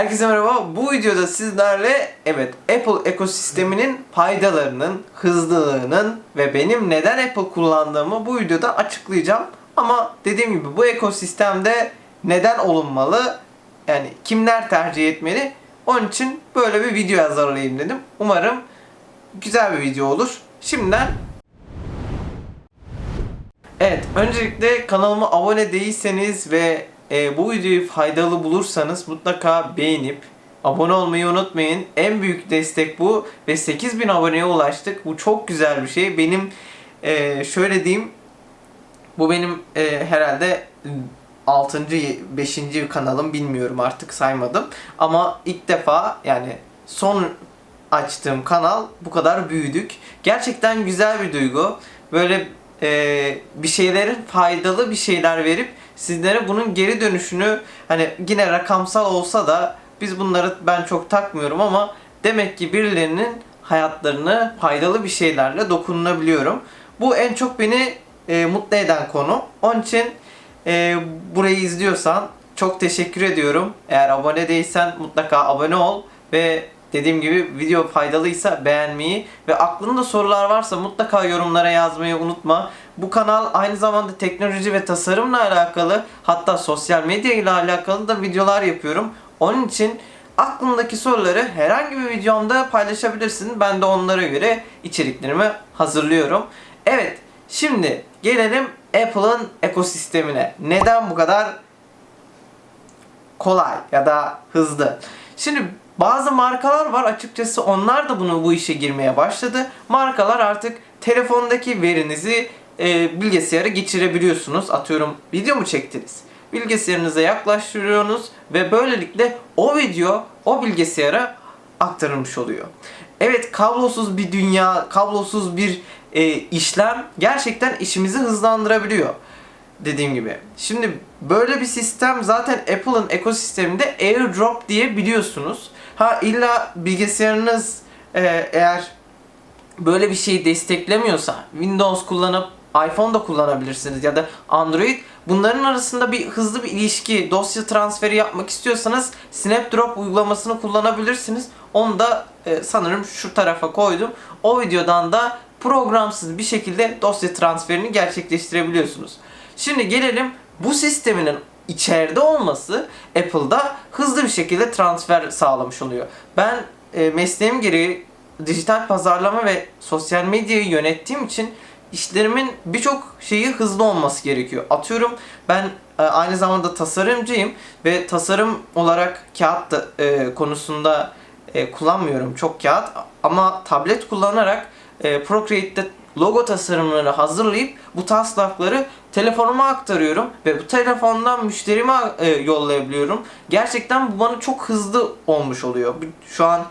Herkese merhaba. Bu videoda sizlerle evet Apple ekosisteminin faydalarının, hızlılığının ve benim neden Apple kullandığımı bu videoda açıklayacağım. Ama dediğim gibi bu ekosistemde neden olunmalı? Yani kimler tercih etmeli? Onun için böyle bir video hazırlayayım dedim. Umarım güzel bir video olur. Şimdiden Evet, öncelikle kanalıma abone değilseniz ve e, bu videoyu faydalı bulursanız mutlaka beğenip abone olmayı unutmayın. En büyük destek bu ve 8000 aboneye ulaştık. Bu çok güzel bir şey. Benim e, şöyle diyeyim, bu benim e, herhalde 6. 5. kanalım bilmiyorum artık saymadım. Ama ilk defa yani son açtığım kanal bu kadar büyüdük. Gerçekten güzel bir duygu. Böyle e, bir şeylerin faydalı bir şeyler verip sizlere bunun geri dönüşünü hani yine rakamsal olsa da biz bunları ben çok takmıyorum ama demek ki birilerinin hayatlarını faydalı bir şeylerle dokunulabiliyorum. Bu en çok beni e, mutlu eden konu. Onun için e, burayı izliyorsan çok teşekkür ediyorum. Eğer abone değilsen mutlaka abone ol ve dediğim gibi video faydalıysa beğenmeyi ve aklında sorular varsa mutlaka yorumlara yazmayı unutma. Bu kanal aynı zamanda teknoloji ve tasarımla alakalı hatta sosyal medya ile alakalı da videolar yapıyorum. Onun için aklındaki soruları herhangi bir videomda paylaşabilirsin. Ben de onlara göre içeriklerimi hazırlıyorum. Evet, şimdi gelelim Apple'ın ekosistemine. Neden bu kadar kolay ya da hızlı? Şimdi bazı markalar var açıkçası onlar da bunu bu işe girmeye başladı. Markalar artık telefondaki verinizi e, bilgisayara geçirebiliyorsunuz. Atıyorum video mu çektiniz? Bilgisayarınıza yaklaştırıyorsunuz ve böylelikle o video o bilgisayara aktarılmış oluyor. Evet kablosuz bir dünya, kablosuz bir e, işlem gerçekten işimizi hızlandırabiliyor dediğim gibi. Şimdi böyle bir sistem zaten Apple'ın ekosisteminde AirDrop diye biliyorsunuz. Ha illa bilgisayarınız e, eğer böyle bir şeyi desteklemiyorsa Windows kullanıp iPhone da kullanabilirsiniz ya da Android. Bunların arasında bir hızlı bir ilişki, dosya transferi yapmak istiyorsanız Snapdrop uygulamasını kullanabilirsiniz. Onu da e, sanırım şu tarafa koydum. O videodan da programsız bir şekilde dosya transferini gerçekleştirebiliyorsunuz. Şimdi gelelim bu sisteminin içeride olması Apple'da hızlı bir şekilde transfer sağlamış oluyor. Ben e, mesleğim gereği dijital pazarlama ve sosyal medyayı yönettiğim için işlerimin birçok şeyi hızlı olması gerekiyor. Atıyorum ben e, aynı zamanda tasarımcıyım ve tasarım olarak kağıt da, e, konusunda e, kullanmıyorum çok kağıt ama tablet kullanarak e, Procreate'de logo tasarımları hazırlayıp bu taslakları telefonuma aktarıyorum ve bu telefondan müşterime e, yollayabiliyorum. Gerçekten bu bana çok hızlı olmuş oluyor. Şu an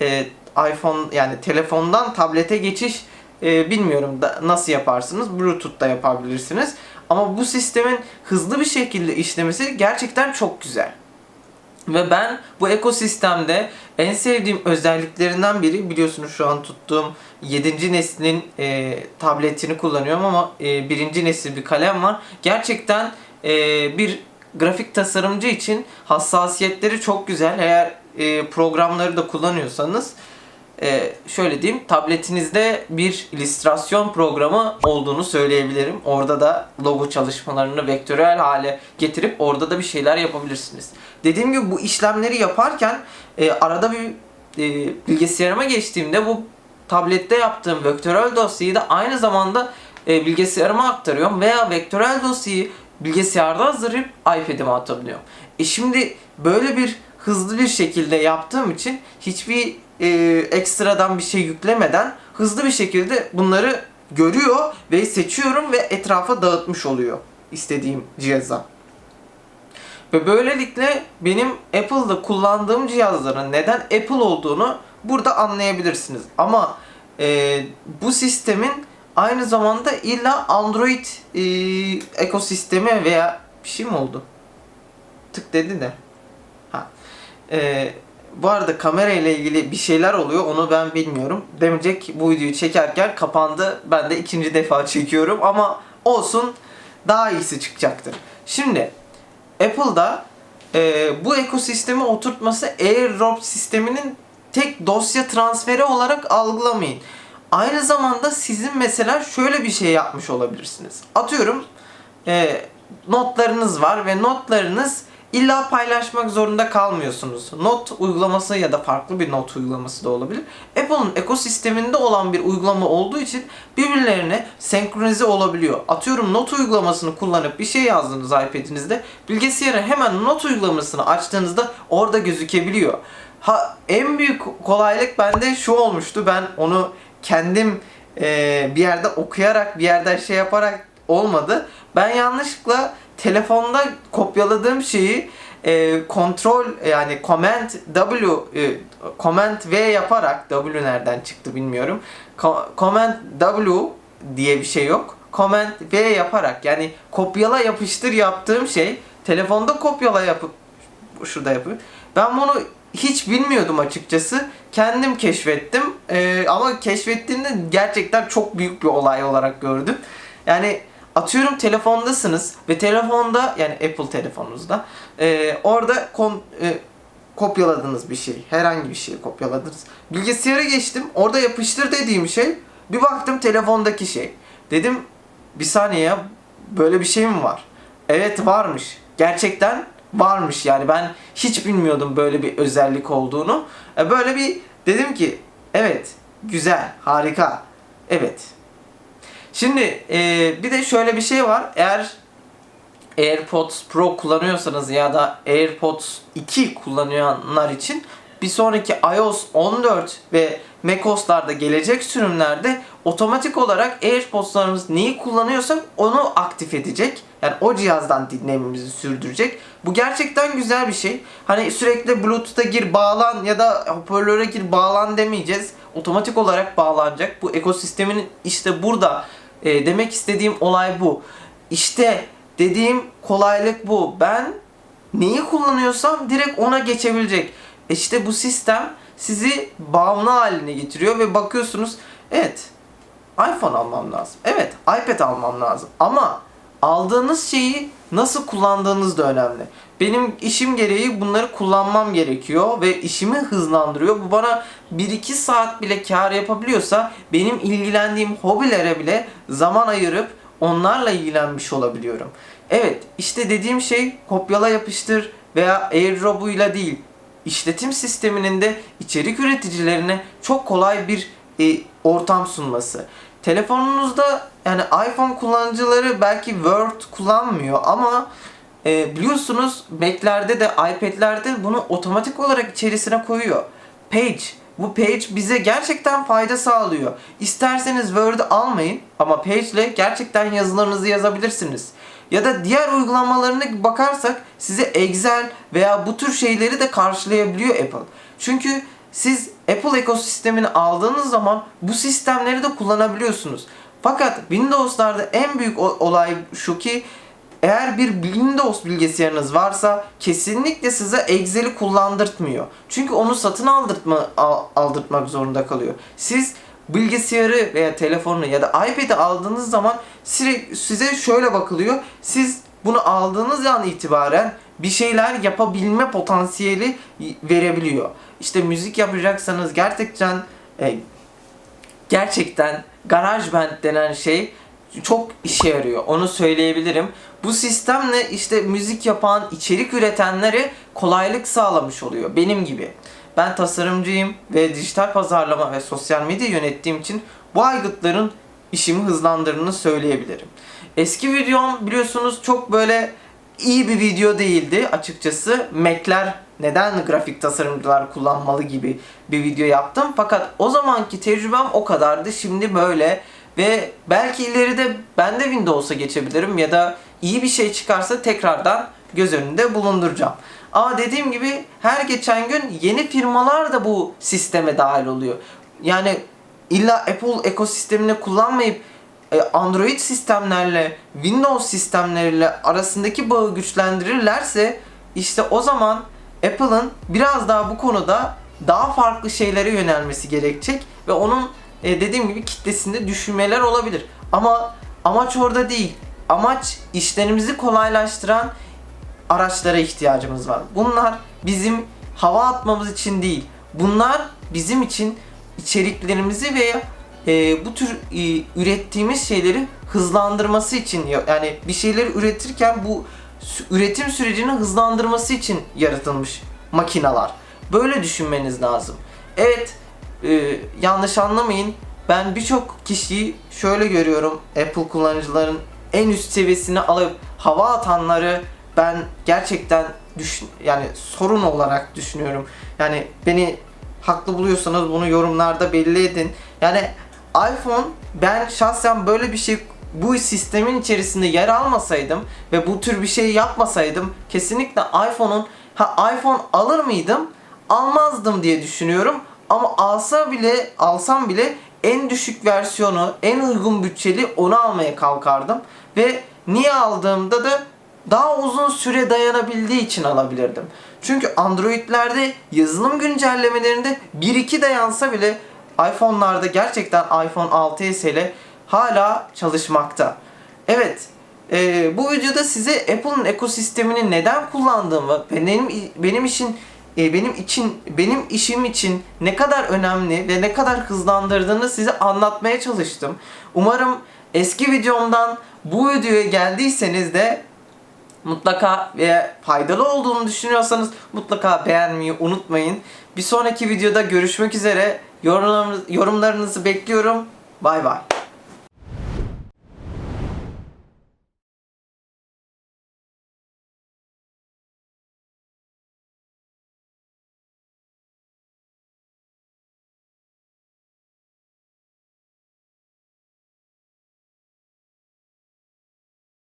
e, iPhone yani telefondan tablete geçiş e, bilmiyorum da nasıl yaparsınız. Bluetooth'ta yapabilirsiniz. Ama bu sistemin hızlı bir şekilde işlemesi gerçekten çok güzel. Ve ben bu ekosistemde en sevdiğim özelliklerinden biri biliyorsunuz şu an tuttuğum 7. neslin e, tabletini kullanıyorum ama e, 1. nesil bir kalem var. Gerçekten e, bir grafik tasarımcı için hassasiyetleri çok güzel. Eğer e, programları da kullanıyorsanız e, şöyle diyeyim tabletinizde bir illüstrasyon programı olduğunu söyleyebilirim. Orada da logo çalışmalarını vektörel hale getirip orada da bir şeyler yapabilirsiniz. Dediğim gibi bu işlemleri yaparken e, arada bir e, bilgisayarıma geçtiğimde bu tablette yaptığım vektörel dosyayı da aynı zamanda e, bilgisayarıma aktarıyorum veya vektörel dosyayı bilgisayarda hazırlayıp iPad'ime atabiliyorum. E şimdi böyle bir hızlı bir şekilde yaptığım için hiçbir e, ekstradan bir şey yüklemeden hızlı bir şekilde bunları görüyor ve seçiyorum ve etrafa dağıtmış oluyor istediğim cihaza. Ve böylelikle benim Apple'da kullandığım cihazların neden Apple olduğunu burada anlayabilirsiniz. Ama e, bu sistemin aynı zamanda illa Android e, ekosistemi veya bir şey mi oldu? Tık dedi de. Ha. E, bu arada kamera ile ilgili bir şeyler oluyor onu ben bilmiyorum. Demeyecek bu videoyu çekerken kapandı. Ben de ikinci defa çekiyorum ama olsun daha iyisi çıkacaktır. Şimdi Apple'da e, bu ekosistemi oturtması AirDrop sisteminin tek dosya transferi olarak algılamayın. Aynı zamanda sizin mesela şöyle bir şey yapmış olabilirsiniz. Atıyorum e, notlarınız var ve notlarınız illa paylaşmak zorunda kalmıyorsunuz. Not uygulaması ya da farklı bir not uygulaması da olabilir. Apple'ın ekosisteminde olan bir uygulama olduğu için birbirlerine senkronize olabiliyor. Atıyorum not uygulamasını kullanıp bir şey yazdınız iPad'inizde. Bilgisayara hemen not uygulamasını açtığınızda orada gözükebiliyor. Ha en büyük kolaylık bende şu olmuştu. Ben onu kendim e, bir yerde okuyarak bir yerden şey yaparak olmadı. Ben yanlışlıkla telefonda kopyaladığım şeyi e, kontrol yani command W e, command V yaparak W nereden çıktı bilmiyorum. Co- command W diye bir şey yok. Command V yaparak yani kopyala yapıştır yaptığım şey telefonda kopyala yapıp şurada yapıyor. Ben bunu hiç bilmiyordum açıkçası. Kendim keşfettim. Ee, ama keşfettiğimde gerçekten çok büyük bir olay olarak gördüm. Yani atıyorum telefondasınız ve telefonda yani Apple telefonunuzda e, orada kon, e, kopyaladığınız bir şey. Herhangi bir şeyi kopyaladınız. Bilgisayara geçtim. Orada yapıştır dediğim şey bir baktım telefondaki şey. Dedim bir saniye ya böyle bir şey mi var? Evet varmış. Gerçekten varmış yani ben hiç bilmiyordum böyle bir özellik olduğunu. E, Böyle bir dedim ki evet güzel harika evet. Şimdi e, bir de şöyle bir şey var eğer AirPods Pro kullanıyorsanız ya da AirPods 2 kullananlar için bir sonraki iOS 14 ve macOS'larda gelecek sürümlerde otomatik olarak AirPods'larımız neyi kullanıyorsak onu aktif edecek. Yani o cihazdan dinlememizi sürdürecek. Bu gerçekten güzel bir şey. Hani sürekli Bluetooth'a gir bağlan ya da hoparlöre gir bağlan demeyeceğiz. Otomatik olarak bağlanacak. Bu ekosistemin işte burada e, demek istediğim olay bu. İşte dediğim kolaylık bu. Ben neyi kullanıyorsam direkt ona geçebilecek. E İşte bu sistem sizi bağımlı haline getiriyor ve bakıyorsunuz evet iPhone almam lazım. Evet iPad almam lazım. Ama aldığınız şeyi nasıl kullandığınız da önemli. Benim işim gereği bunları kullanmam gerekiyor ve işimi hızlandırıyor. Bu bana 1-2 saat bile kar yapabiliyorsa benim ilgilendiğim hobilere bile zaman ayırıp onlarla ilgilenmiş olabiliyorum. Evet işte dediğim şey kopyala yapıştır veya airdrop'uyla değil işletim sisteminin de içerik üreticilerine çok kolay bir e, ortam sunması. Telefonunuzda yani iPhone kullanıcıları belki Word kullanmıyor ama e, biliyorsunuz Mac'lerde de iPad'lerde bunu otomatik olarak içerisine koyuyor. Page. Bu Page bize gerçekten fayda sağlıyor. İsterseniz Word'ı almayın ama Page ile gerçekten yazılarınızı yazabilirsiniz. Ya da diğer uygulamalarına bakarsak size Excel veya bu tür şeyleri de karşılayabiliyor Apple. Çünkü siz Apple ekosistemini aldığınız zaman bu sistemleri de kullanabiliyorsunuz. Fakat Windows'larda en büyük olay şu ki eğer bir Windows bilgisayarınız varsa kesinlikle size Excel'i kullandırtmıyor. Çünkü onu satın aldırtma, al- aldırtmak zorunda kalıyor. Siz bilgisayarı veya telefonu ya da iPad'i aldığınız zaman size şöyle bakılıyor. Siz bunu aldığınız an itibaren bir şeyler yapabilme potansiyeli verebiliyor. İşte müzik yapacaksanız gerçekten e, gerçekten GarageBand denen şey çok işe yarıyor. Onu söyleyebilirim. Bu sistemle işte müzik yapan, içerik üretenlere kolaylık sağlamış oluyor. Benim gibi. Ben tasarımcıyım ve dijital pazarlama ve sosyal medya yönettiğim için bu aygıtların işimi hızlandırdığını söyleyebilirim. Eski videom biliyorsunuz çok böyle iyi bir video değildi açıkçası. Mac'ler neden grafik tasarımcılar kullanmalı gibi bir video yaptım. Fakat o zamanki tecrübem o kadardı. Şimdi böyle ve belki ileride ben de Windows'a geçebilirim ya da iyi bir şey çıkarsa tekrardan göz önünde bulunduracağım. Ama dediğim gibi her geçen gün yeni firmalar da bu sisteme dahil oluyor. Yani illa Apple ekosistemini kullanmayıp e, Android sistemlerle Windows sistemleriyle arasındaki bağı güçlendirirlerse işte o zaman Apple'ın biraz daha bu konuda daha farklı şeylere yönelmesi gerekecek ve onun e, dediğim gibi kitlesinde düşürmeler olabilir. Ama amaç orada değil. Amaç işlerimizi kolaylaştıran araçlara ihtiyacımız var. Bunlar bizim hava atmamız için değil. Bunlar bizim için içeriklerimizi veya e, bu tür e, ürettiğimiz şeyleri hızlandırması için ya- yani bir şeyleri üretirken bu üretim sürecini hızlandırması için yaratılmış makinalar. Böyle düşünmeniz lazım. Evet, e, yanlış anlamayın. Ben birçok kişiyi şöyle görüyorum. Apple kullanıcıların en üst seviyesine alıp hava atanları ben gerçekten düşün yani sorun olarak düşünüyorum. Yani beni haklı buluyorsanız bunu yorumlarda belli edin. Yani iPhone ben şahsen böyle bir şey bu sistemin içerisinde yer almasaydım ve bu tür bir şey yapmasaydım kesinlikle iPhone'un ha iPhone alır mıydım? Almazdım diye düşünüyorum. Ama alsa bile alsam bile en düşük versiyonu, en uygun bütçeli onu almaya kalkardım ve niye aldığımda da daha uzun süre dayanabildiği için alabilirdim. Çünkü Android'lerde yazılım güncellemelerinde 1-2 dayansa bile iPhone'larda gerçekten iPhone 6s ile hala çalışmakta. Evet, e, bu videoda size Apple'ın ekosistemini neden kullandığımı benim benim için e, benim için benim işim için ne kadar önemli ve ne kadar hızlandırdığını size anlatmaya çalıştım. Umarım eski videomdan bu videoya geldiyseniz de mutlaka ve faydalı olduğunu düşünüyorsanız mutlaka beğenmeyi unutmayın. Bir sonraki videoda görüşmek üzere. Yorumlarınız- yorumlarınızı bekliyorum. Bay bay.